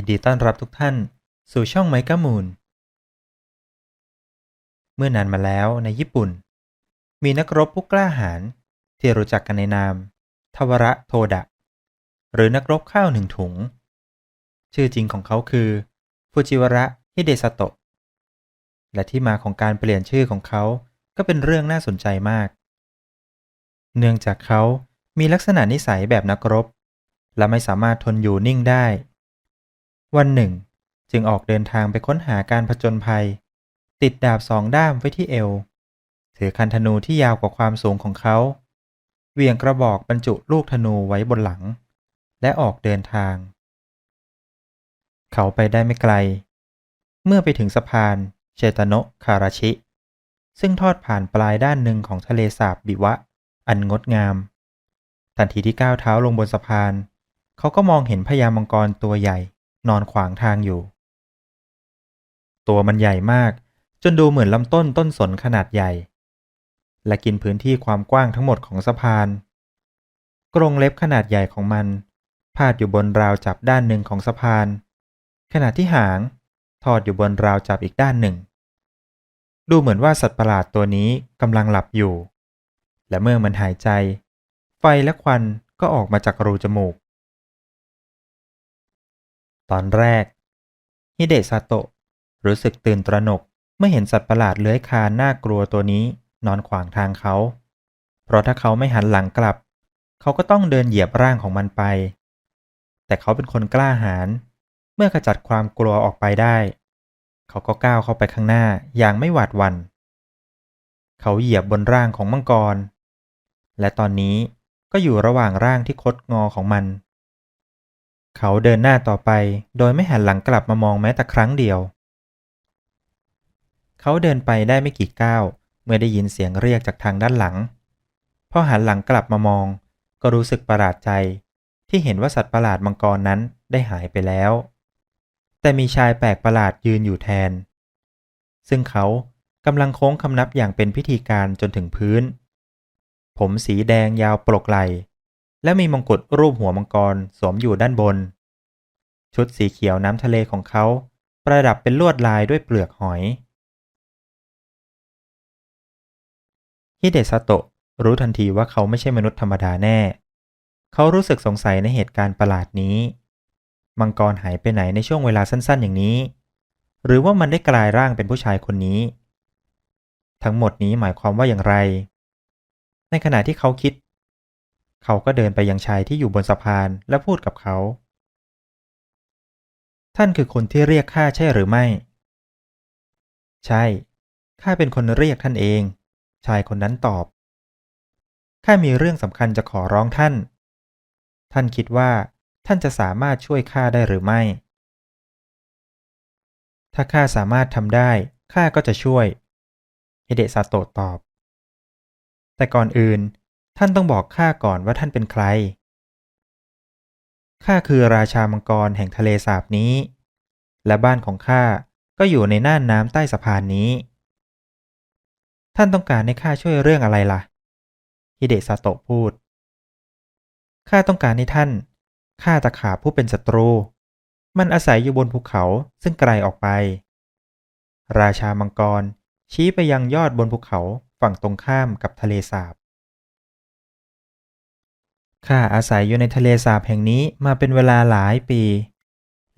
ยินดีต้อนรับทุกท่าน สู่ช่องไมก้ามูลเมื่อนานมาแล้วในญี่ปุ่น มีนักรบผู้กล้าหาญที่รู้จักกันในนาม ทวระโทดะ หรือนักรบข้าวหนึ่งถุง ชื่อจริงของเขาคือ ฟูจิวระฮิเดซาโตะ และที่มาของการเปลี่ยนชื่อของเขาก็เป็นเรื่องน่าสนใจมาก เนื่องจากเขามีลักษณะนิสัยแบบนักรบ และไม่สามารถทนอยู่นิ่งได้ วันหนึ่ง จึงออกเดินทางไปค้นหาการผจญภัย ติดดาบสองด้ามไว้ที่เอว ถือคันธนูที่ยาวกว่าความสูงของเขาเวียงกระบอกบรรจุลูกธนูไว้บนหลัง และออกเดินทาง เขาไปได้ไม่ไกล เมื่อไปถึงสะพานเชตโนะคาราชิ ซึ่งทอดผ่านปลายด้านหนึ่งของทะเลสาบบิวะ อันงดงาม ทันทีที่ก้าวเท้าลงบนสะพาน เขาก็มองเห็นพญามังกรตัวใหญ่ นอนขวางทางอยู่ ตัวมันใหญ่มาก จนดูเหมือนลำต้นต้นสนขนาดใหญ่ และกินพื้นที่ความกว้างทั้งหมดของสะพาน กรงเล็บขนาดใหญ่ของมัน พาดอยู่บนราวจับด้านหนึ่งของสะพาน ขณะที่หาง ทอดอยู่บนราวจับอีกด้านหนึ่ง ดูเหมือนว่าสัตว์ประหลาดตัวนี้กำลังหลับอยู่ และเมื่อมันหายใจ ไฟและควันก็ออกมาจากรูจมูก ตอนแรก ฮิเดซาโตะรู้สึกตื่นตระหนกเมื่อเห็นสัตว์ประหลาดเลื้อยคลานน่ากลัวตัวนี้นอนขวางทางเขา เพราะถ้าเขาไม่หันหลังกลับ เขาก็ต้องเดินเหยียบร่างของมันไป แต่เขาเป็นคนกล้าหาญเมื่อขจัดความกลัวออกไปได้ เขาก็ก้าวเข้าไปข้างหน้าอย่างไม่หวาดวัน เขาเหยียบบนร่างของมังกร และตอนนี้ก็อยู่ระหว่างร่างที่คดงอของมัน เขาเดินหน้าต่อไป โดยไม่หันหลังกลับมามองแม้แต่ครั้งเดียว เขาเดินไปได้ไม่กี่ก้าว เมื่อได้ยินเสียงเรียกจากทางด้านหลัง พอหันหลังกลับมามอง ก็รู้สึกประหลาดใจ ที่เห็นว่าสัตว์ประหลาดมังกรนั้นได้หายไปแล้ว แต่มีชายแปลกประหลาดยืนอยู่แทน ซึ่งเขากำลังโค้งคำนับอย่างเป็นพิธีการจนถึงพื้น ผมสีแดงยาวปลกไหล และมีมงกุฎรูปหัวมังกรสวมอยู่ด้านบน ชุดสีเขียวน้ำทะเลของเขา ประดับเป็นลวดลายด้วยเปลือกหอย ฮิเดซาโตะรู้ทันทีว่าเขาไม่ใช่มนุษย์ธรรมดาแน่ เขารู้สึกสงสัยในเหตุการณ์ประหลาดนี้ มังกรหายไปไหนในช่วงเวลาสั้นๆ อย่างนี้ หรือว่ามันได้กลายร่างเป็นผู้ชายคนนี้ ทั้งหมดนี้หมายความว่าอย่างไร ในขณะที่เขาคิด เขาก็เดินไปยังชายที่อยู่บนสะพานและพูดกับเขา ท่านคือคนที่เรียกข้าใช่หรือไม่ ใช่ ข้าเป็นคนเรียกท่านเอง ชายคนนั้นตอบ ข้ามีเรื่องสำคัญจะขอร้องท่าน ท่านคิดว่าท่านจะสามารถช่วยข้าได้หรือไม่ ถ้าข้าสามารถทำได้ ข้าก็จะช่วย เฮเดซาโตะตอบ แต่ก่อนอื่น ท่านต้องบอกข้าก่อนว่าท่านเป็นใคร ข้าคือราชามังกรแห่งทะเลสาบนี้ และบ้านของข้าก็อยู่ในน่านน้ำใต้สะพานนี้ ท่านต้องการให้ข้าช่วยเรื่องอะไรล่ะ ฮิเดซาโตะพูด ข้าต้องการให้ท่านฆ่าตะขาบผู้เป็นศัตรู มันอาศัยอยู่บนภูเขาซึ่งไกลออกไป ราชามังกรชี้ไปยังยอดบนภูเขาฝั่งตรงข้ามกับทะเลสาบ ข้าอาศัยอยู่ในทะเลสาบแห่งนี้มาเป็นเวลาหลายปี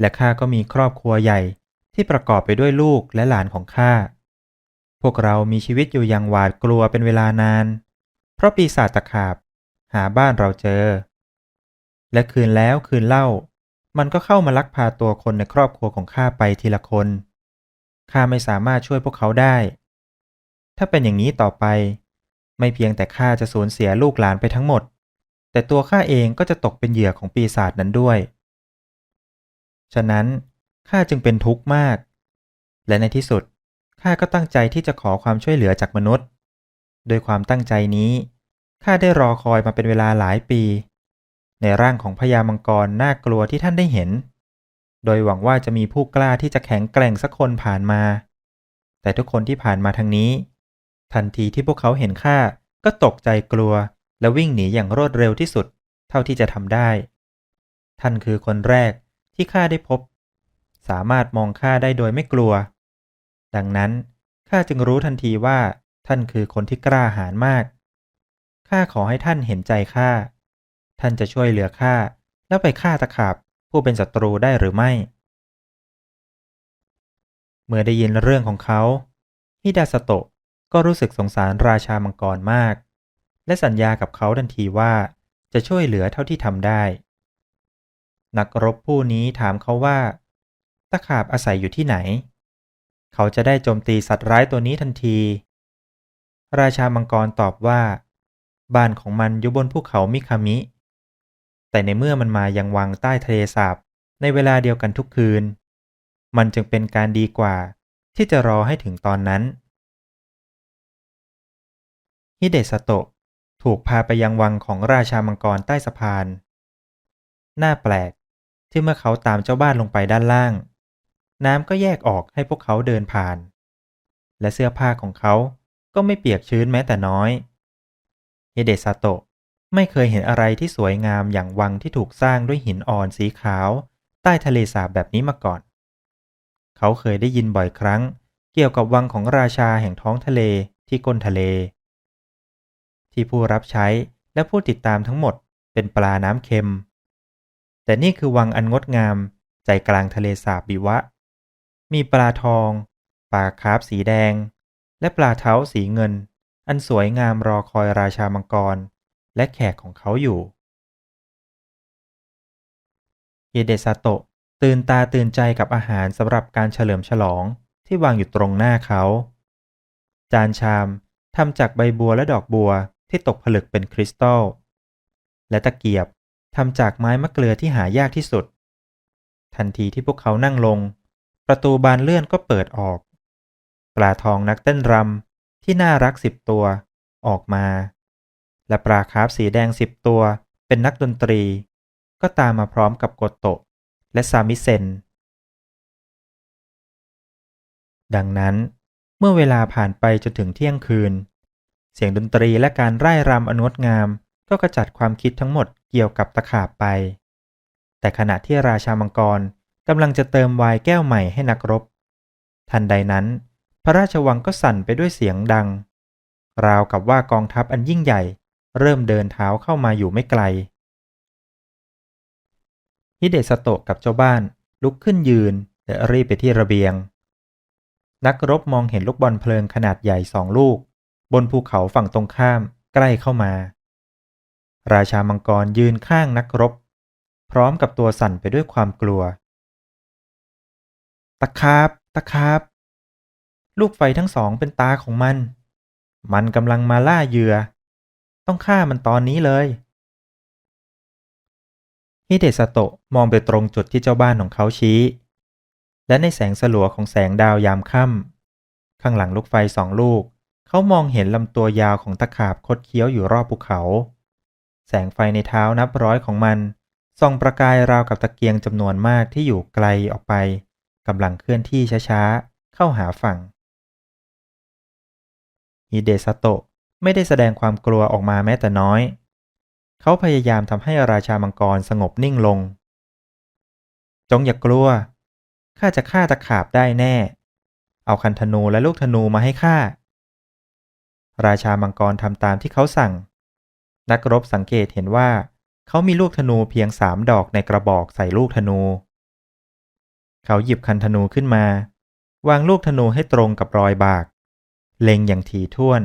และข้าก็มีครอบครัวใหญ่ที่ประกอบไปด้วยลูกและหลานของข้า พวกเรามีชีวิตอยู่อย่างหวาดกลัวเป็นเวลานาน เพราะปีศาจตะขาบหาบ้านเราเจอ และคืนแล้วคืนเล่า มันก็เข้ามาลักพาตัวคนในครอบครัวของข้าไปทีละคน ข้าไม่สามารถช่วยพวกเขาได้ ถ้าเป็นอย่างนี้ต่อไป ไม่เพียงแต่ข้าจะสูญเสียลูกหลานไปทั้งหมด แต่ตัวข้าเองก็จะตกเป็นเหยื่อของปีศาจนั้นด้วย ฉะนั้นข้าจึงเป็นทุกข์มาก และในที่สุดข้าก็ตั้งใจที่จะขอความช่วยเหลือจากมนุษย์ โดยความตั้งใจนี้ข้าได้รอคอยมาเป็นเวลาหลายปี ในร่างของพญามังกรน่ากลัวที่ท่านได้เห็น โดยหวังว่าจะมีผู้กล้าที่จะแข็งแกร่งสักคนผ่านมา แต่ทุกคนที่ผ่านมาทางนี้ ทันทีที่พวกเขาเห็นข้าก็ตกใจกลัว และวิ่งหนีอย่างรวดเร็วที่สุด เท่าที่จะทำได้ ท่านคือคนแรกที่ข้าได้พบ สามารถมองข้าได้โดยไม่กลัว ดังนั้นข้าจึงรู้ทันทีว่าท่านคือคนที่กล้าหาญมาก ข้าขอให้ท่านเห็นใจข้า ท่านจะช่วยเหลือข้าแล้วไปฆ่าตะขาบผู้เป็นศัตรูได้หรือไม่ เมื่อได้ยินเรื่องของเขาฮิดาสโตะก็รู้สึกสงสารราชามังกรมาก และสัญญากับเขาทันทีว่าจะช่วยเหลือเท่าที่ทำได้ นักรบผู้นี้ถามเขาว่า ตะขาบอาศัยอยู่ที่ไหน เขาจะได้โจมตีสัตว์ร้ายตัวนี้ทันที ราชามังกรตอบว่า บ้านของมันอยู่บนภูเขามิคามิ แต่ในเมื่อมันมายังวังใต้ทะเลสาบในเวลาเดียวกันทุกคืน มันจึงเป็นการดีกว่าที่จะรอให้ถึงตอนนั้นฮิเดสโตะ ถูกพาไปยังวังของราชามังกรใต้สะพาน น่าแปลกที่เมื่อเขาตามเจ้าบ้านลงไปด้านล่าง น้ำก็แยกออกให้พวกเขาเดินผ่าน และเสื้อผ้าของเขาก็ไม่เปียกชื้นแม้แต่น้อย เฮเดสโตะไม่เคยเห็นอะไรที่สวยงามอย่างวังที่ถูกสร้างด้วยหินอ่อนสีขาว ใต้ทะเลสาบแบบนี้มาก่อน เขาเคยได้ยินบ่อยครั้ง เกี่ยวกับวังของราชาแห่งท้องทะเลที่ก้นทะเล ที่ผู้รับใช้และผู้ติดตามทั้งหมดเป็นปลาน้ำเค็ม แต่นี่คือวังอันงดงามใจกลางทะเลสาบบิวะ มีปลาทอง ปลาคาร์ฟสีแดง และปลาเท้าสีเงิน อันสวยงามรอคอยราชามังกร และแขกของเขาอยู่เยเดซาโตะตื่นตาตื่นใจกับอาหารสำหรับการเฉลิมฉลองที่วางอยู่ตรงหน้าเขา จานชามทำจากใบบัวและดอกบัว ที่ตกผลึกเป็นคริสตัล และตะเกียบทำจากไม้มะเกลือที่หายากที่สุด ทันทีที่พวกเขานั่งลง ประตูบานเลื่อนก็เปิดออก ปลาทองนักเต้นรำที่น่ารักสิบตัวออกมา และปลาคาร์ฟสีแดงสิบตัวเป็นนักดนตรี ก็ตามมาพร้อมกับโกโตะ และซามิเซน ดังนั้นเมื่อเวลาผ่านไปจนถึงเที่ยงคืน เสียงดนตรีและการไร่รำอนงดงาม ก็กระจัดความคิดทั้งหมดเกี่ยวกับตะขาบไป แต่ขณะที่ราชามังกรกำลังจะเติมไวน์แก้วใหม่ให้นักรบ ทันใดนั้น พระราชวังก็สั่นไปด้วยเสียงดัง ราวกับว่ากองทัพอันยิ่งใหญ่ เริ่มเดินเท้าเข้ามาอยู่ไม่ไกลฮิเดสโตะกับเจ้าบ้านลุกขึ้นยืนและรีบไปที่ระเบียง นักรบมองเห็นลูกบอลเพลิงขนาดใหญ่สองลูก บนภูเขาฝั่งตรงข้ามใกล้เข้ามา ราชามังกรยืนข้างนักรบ พร้อมกับตัวสั่นไปด้วยความกลัว ตะคาบตะคาบลูกไฟทั้งสองเป็นตาของมัน มันกำลังมาล่าเหยื่อ ต้องฆ่ามันตอนนี้เลยฮิเดสโตะมองไปตรงจุดที่เจ้าบ้านของเขาชี้ และในแสงสลัวของแสงดาวยามค่ำข้างหลังลูกไฟสองลูก เขามองเห็นลำตัวยาวของตะขาบคดเคี้ยวอยู่รอบภูเขา แสงไฟในเท้านับร้อยของมันส่องประกายราวกับตะเกียงจำนวนมากที่อยู่ไกลออกไปกำลังเคลื่อนที่ช้าๆ เข้าหาฝั่งฮิเดสโตะไม่ได้แสดงความกลัวออกมาแม้แต่น้อย เขาพยายามทำให้ราชามังกรสงบนิ่งลง จงอย่ากกลัว ข้าจะฆ่าตะขาบได้แน่ เอาคันธนูและลูกธนูมาให้ข้า ราชามังกรทำตามที่เขาสั่ง นักรบสังเกตเห็นว่า เขามีลูกธนูเพียงสามดอกในกระบอกใส่ลูกธนู เขาหยิบคันธนูขึ้นมา วางลูกธนูให้ตรงกับรอยบาก เล็งอย่างถี่ถ้วน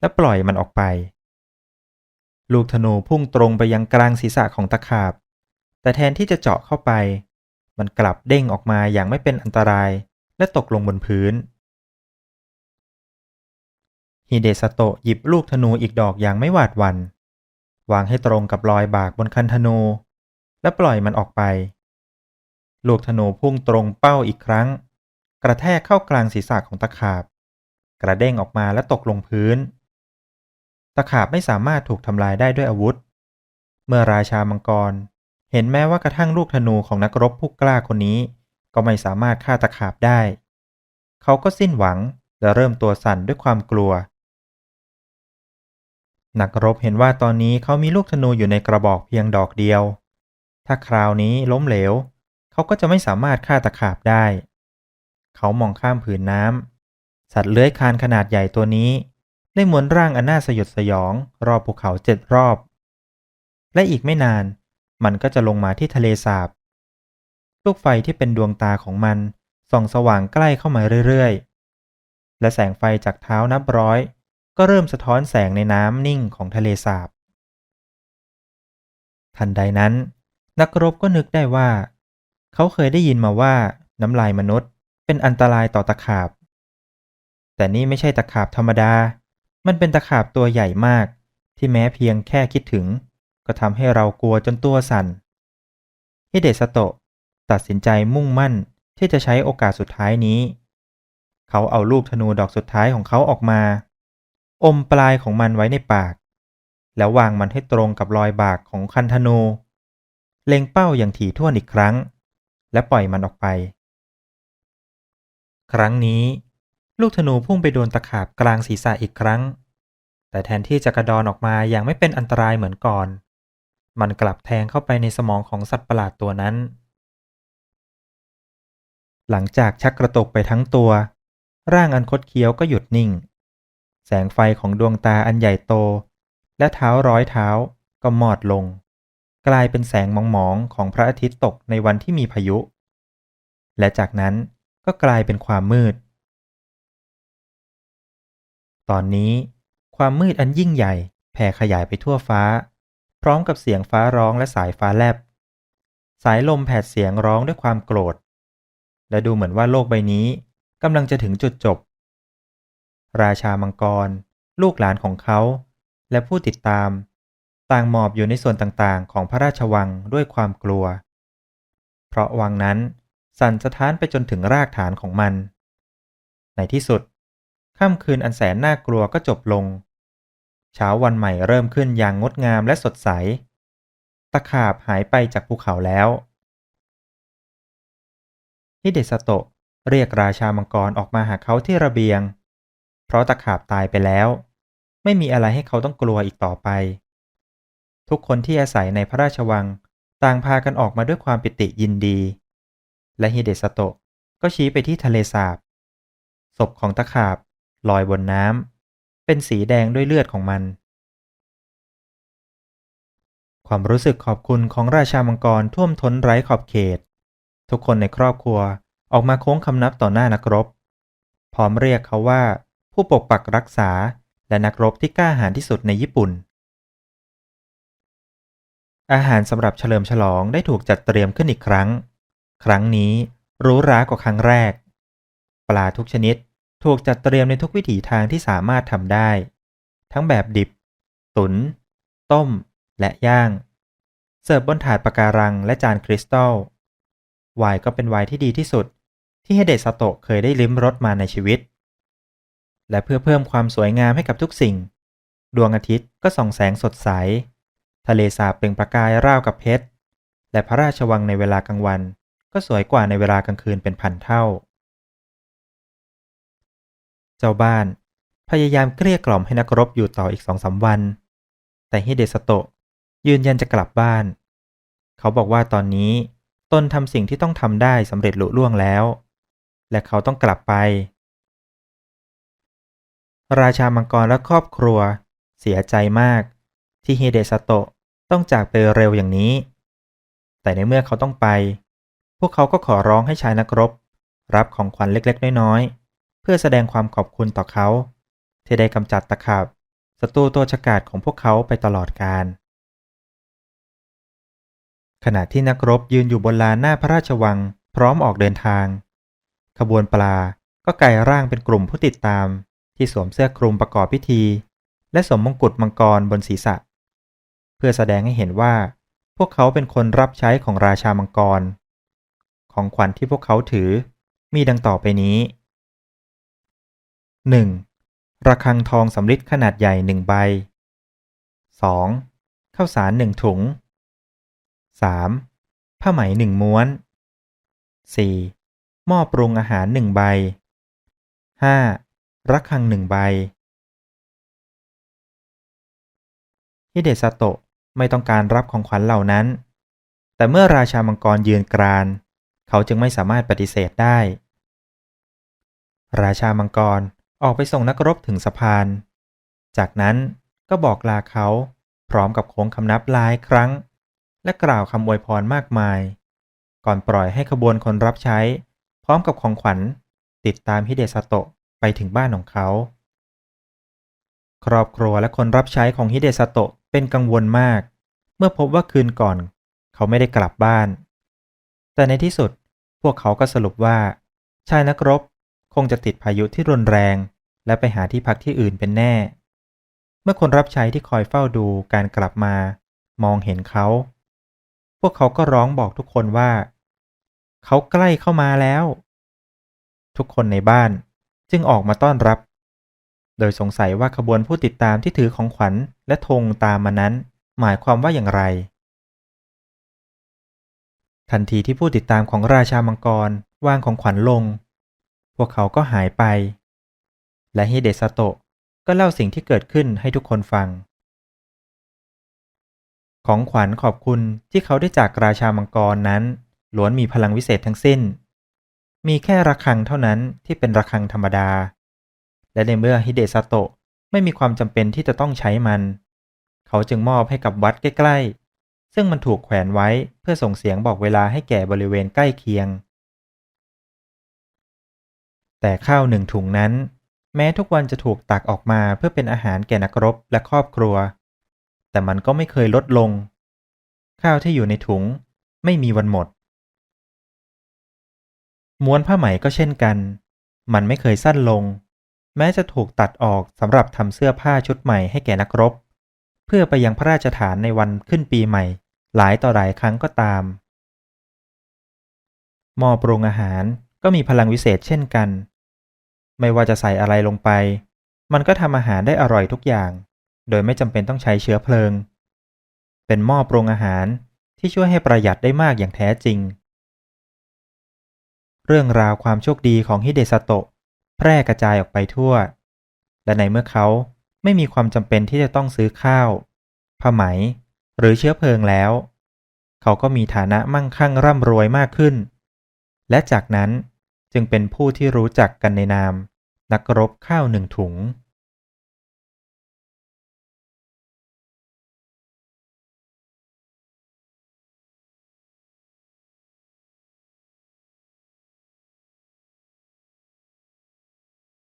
และปล่อยมันออกไป ลูกธนูพุ่งตรงไปยังกลางศีรษะของตะขาบ แต่แทนที่จะเจาะเข้าไป มันกลับเด้งออกมาอย่างไม่เป็นอันตรายและตกลงบนพื้น ฮิเดสโตะหยิบลูกธนูอีกดอกอย่างไม่หวาดหวัน่นวางให้ตรงกับรอยบากบนคันธนู และปล่อยมันออกไป ลูกธนูพุ่งตรงเป้าอีกครั้ง กระแทกเข้ากลางศีรษะของตะขาบ กระเด้งออกมาและตกลงพื้น ตะขาบไม่สามารถถูกทำลายได้ด้วยอาวุธ เมื่อราชามังกร เห็นแม้ว่ากระทั่งลูกธนูของนักรบผู้กล้าคนนี้ ก็ไม่สามารถฆ่าตะขาบได้ เขาก็สิ้นหวังและเริ่มตัวสั่นด้วยความกลัว นักรบเห็นว่าตอนนี้เขามีลูกธนูอยู่ในกระบอกเพียงดอกเดียว ถ้าคราวนี้ล้มเหลว เขาก็จะไม่สามารถฆ่าตะขาบได้ เขามองข้ามผืนน้ำ สัตว์เลื้อยคลานขนาดใหญ่ตัวนี้ ได้หมุนร่างอันน่าสยดสยอง รอบภูเขาเจ็ดรอบ และอีกไม่นาน มันก็จะลงมาที่ทะเลสาบ ลูกไฟที่เป็นดวงตาของมันส่องสว่างใกล้เข้ามาเรื่อยๆ และแสงไฟจากเท้านับร้อย ก็เริ่มสะท้อนแสงในน้ำนิ่งของทะเลสาบ ทันใดนั้น นักรบก็นึกได้ว่า เขาเคยได้ยินมาว่าน้ำลายมนุษย์เป็นอันตรายต่อตะขาบ แต่นี่ไม่ใช่ตะขาบธรรมดา มันเป็นตะขาบตัวใหญ่มาก ที่แม้เพียงแค่คิดถึง ก็ทำให้เรากลัวจนตัวสั่นฮิเดสโตะตัดสินใจมุ่งมั่นที่จะใช้โอกาสสุดท้ายนี้ เขาเอาลูกธนูดอกสุดท้ายของเขาออกมา อมปลายของมันไว้ในปาก แล้ววางมันให้ตรงกับรอยบากของคันธนูเล็งเป้าอย่างถี่ถ้วนอีกครั้ง และปล่อยมันออกไป ครั้งนี้ ลูกธนูพุ่งไปโดนตะขาบกลางศีรษะอีกครั้ง แต่แทนที่จะกระดอนออกมาอย่างไม่เป็นอันตรายเหมือนก่อน มันกลับแทงเข้าไปในสมองของสัตว์ประหลาดตัวนั้น หลังจากชักกระตกไปทั้งตัว ร่างอันคดเคี้ยวก็หยุดนิ่ง แสงไฟของดวงตาอันใหญ่โต และเท้าร้อยเท้าก็มอดลง กลายเป็นแสงมองๆของพระอาทิตย์ตกในวันที่มีพายุ และจากนั้นก็กลายเป็นความมืด ตอนนี้ความมืดอันยิ่งใหญ่แผ่ขยายไปทั่วฟ้า พร้อมกับเสียงฟ้าร้องและสายฟ้าแลบ สายลมแผดเสียงร้องด้วยความโกรธ และดูเหมือนว่าโลกใบนี้กำลังจะถึงจุดจบ ราชามังกร ลูกหลานของเขา และผู้ติดตาม ต่างหมอบอยู่ในส่วนต่างๆ ของพระราชวังด้วยความกลัว เพราะวังนั้นสั่นสะท้านไปจนถึงรากฐานของมัน ในที่สุดค่ำคืนอันแสนน่ากลัวก็จบลง เช้าวันใหม่เริ่มขึ้นอย่างงดงามและสดใส ตะขาบหายไปจากภูเขาแล้วฮิเดสโตะเรียกราชามังกรออกมาหาเขาที่ระเบียง เพราะตะขาบตายไปแล้ว ไม่มีอะไรให้เขาต้องกลัวอีกต่อไป ทุกคนที่อาศัยในพระราชวัง ต่างพากันออกมาด้วยความปิติยินดี และฮิเดสโตะก็ชี้ไปที่ทะเลสาบศพของตะขาบลอยบนน้ำเป็นสีแดงด้วยเลือดของมัน ความรู้สึกขอบคุณของราชามังกรท่วมท้นไร้ขอบเขต ทุกคนในครอบครัวออกมาโค้งคำนับต่อหน้านักรบ พร้อมเรียกเขาว่า ผู้ปกปักรักษา และนักรบที่กล้าหาญที่สุดในญี่ปุ่น อาหารสำหรับเฉลิมฉลองได้ถูกจัดเตรียมขึ้นอีกครั้ง ครั้งนี้รู้รากว่าครั้งแรก ปลาทุกชนิดถูกจัดเตรียมในทุกวิถีทางที่สามารถทำได้ ทั้งแบบดิบ ตุนต้ม และย่าง เสิร์ฟบนถาดปะการังและจานคริสตัลไวน์ก็เป็นไวน์ที่ดีที่สุด ที่เฮเดซาโตะเคยได้ลิ้มรสมาในชีวิต และเพื่อเพิ่มความสวยงามให้กับทุกสิ่ง ดวงอาทิตย์ก็ส่องแสงสดใส ทะเลสาบเปล่งประกายราวกับเพชร และพระราชวังในเวลากลางวัน ก็สวยกว่าในเวลากลางคืนเป็นพันเท่า เจ้าบ้าน พยายามเกลี้ยกล่อมให้นักรบอยู่ต่ออีกสองสาวัน แต่ฮิเดสโตะยืนยันจะกลับบ้าน เขาบอกว่าตอนนี้ตนทำสิ่งที่ต้องทำได้สำเร็จลุล่วงแล้ว และเขาต้องกลับไป ราชามังกรและครอบครัว เสียใจมาก ที่เฮเดสโตะต้องจากไปเร็วอย่างนี้ แต่ในเมื่อเขาต้องไป พวกเขาก็ขอร้องให้ชายนักรบ รับของขวัญเล็กๆ น้อยๆ เพื่อแสดงความขอบคุณต่อเขา ที่ได้กำจัดตะขาบศัตรูตัวฉกาจของพวกเขาไปตลอดกาลขณะที่นักรบยืนอยู่บนลานหน้าพระราชวัง พร้อมออกเดินทาง ขบวนปลาก็ไกลร่างเป็นกลุ่มผู้ติดตาม ที่สวมเสื้อคลุมประกอบพิธี และสวมมงกุฎมังกรบนศีรษะ เพื่อแสดงให้เห็นว่า พวกเขาเป็นคนรับใช้ของราชามังกร ของขวัญที่พวกเขาถือมีดังต่อไปนี้ 1. ระฆังทองสำริดขนาดใหญ่หนึ่งใบ 2. ข้าวสารหนึ่งถุง 3. ผ้าไหมหนึ่งม้วน 4. หม้อปรุงอาหารหนึ่งใบ 5. รักคังหนึ่งใบ ฮิเดซาโตะไม่ต้องการรับของขวัญเหล่านั้น แต่เมื่อราชามังกรยืนกราน เขาจึงไม่สามารถปฏิเสธได้ ราชามังกรออกไปส่งนักรบถึงสะพาน จากนั้นก็บอกลาเขาพร้อมกับโค้งคำนับหลายครั้ง และกล่าวคำอวยพรมากมาย ก่อนปล่อยให้ขบวนคนรับใช้ พร้อมกับของขวัญติดตามฮิเดซาโตะ ไปถึงบ้านของเขา ครอบครัวและคนรับใช้ของฮิเดซาโตะเป็นกังวลมาก เมื่อพบว่าคืนก่อน เขาไม่ได้กลับบ้าน แต่ในที่สุดพวกเขาก็สรุปว่า ชายนักรบคงจะติดพายุที่รุนแรง และไปหาที่พักที่อื่นเป็นแน่ เมื่อคนรับใช้ที่คอยเฝ้าดูการกลับมา มองเห็นเขา พวกเขาก็ร้องบอกทุกคนว่า เขาใกล้เข้ามาแล้ว ทุกคนในบ้าน จึงออกมาต้อนรับ โดยสงสัยว่าขบวนผู้ติดตามที่ถือของขวัญและธงตามมานั้น หมายความว่าอย่างไร ทันทีที่ผู้ติดตามของราชามังกรวางของขวัญลง พวกเขาก็หายไป และฮิเดซาโตะก็เล่าสิ่งที่เกิดขึ้นให้ทุกคนฟัง ของขวัญขอบคุณที่เขาได้จากราชามังกรนั้นล้วนมีพลังวิเศษทั้งสิ้น มีแค่ระฆังเท่านั้นที่เป็นระฆังธรรมดา และในเมื่อฮิเดซาโตะไม่มีความจำเป็นที่จะต้องใช้มัน เขาจึงมอบให้กับวัดใกล้ๆ ซึ่งมันถูกแขวนไว้เพื่อส่งเสียงบอกเวลาให้แก่บริเวณใกล้เคียง แต่ข้าวหนึ่งถุงนั้น แม้ทุกวันจะถูกตักออกมาเพื่อเป็นอาหารแก่นักรบและครอบครัว แต่มันก็ไม่เคยลดลง ข้าวที่อยู่ในถุงไม่มีวันหมด ม้วนผ้าไหมก็เช่นกัน มันไม่เคยสั้นลง แม้จะถูกตัดออกสำหรับทำเสื้อผ้าชุดใหม่ให้แก่นักรบ เพื่อไปยังพระราชฐานในวันขึ้นปีใหม่ หลายต่อหลายครั้งก็ตามหม้อปรุงอาหารก็มีพลังวิเศษเช่นกัน ไม่ว่าจะใส่อะไรลงไป มันก็ทำอาหารได้อร่อยทุกอย่าง โดยไม่จำเป็นต้องใช้เชื้อเพลิง เป็นหม้อปรุงอาหารที่ช่วยให้ประหยัดได้มากอย่างแท้จริง เรื่องราวความโชคดีของฮิเดซาโตะแพร่กระจายออกไปทั่ว และในเมื่อเขาไม่มีความจำเป็นที่จะต้องซื้อข้าว ผ้าไหม หรือเชื้อเพลิงแล้ว เขาก็มีฐานะมั่งคั่งร่ำรวยมากขึ้น และจากนั้นจึงเป็นผู้ที่รู้จักกันในนาม นักรบข้าวหนึ่งถุง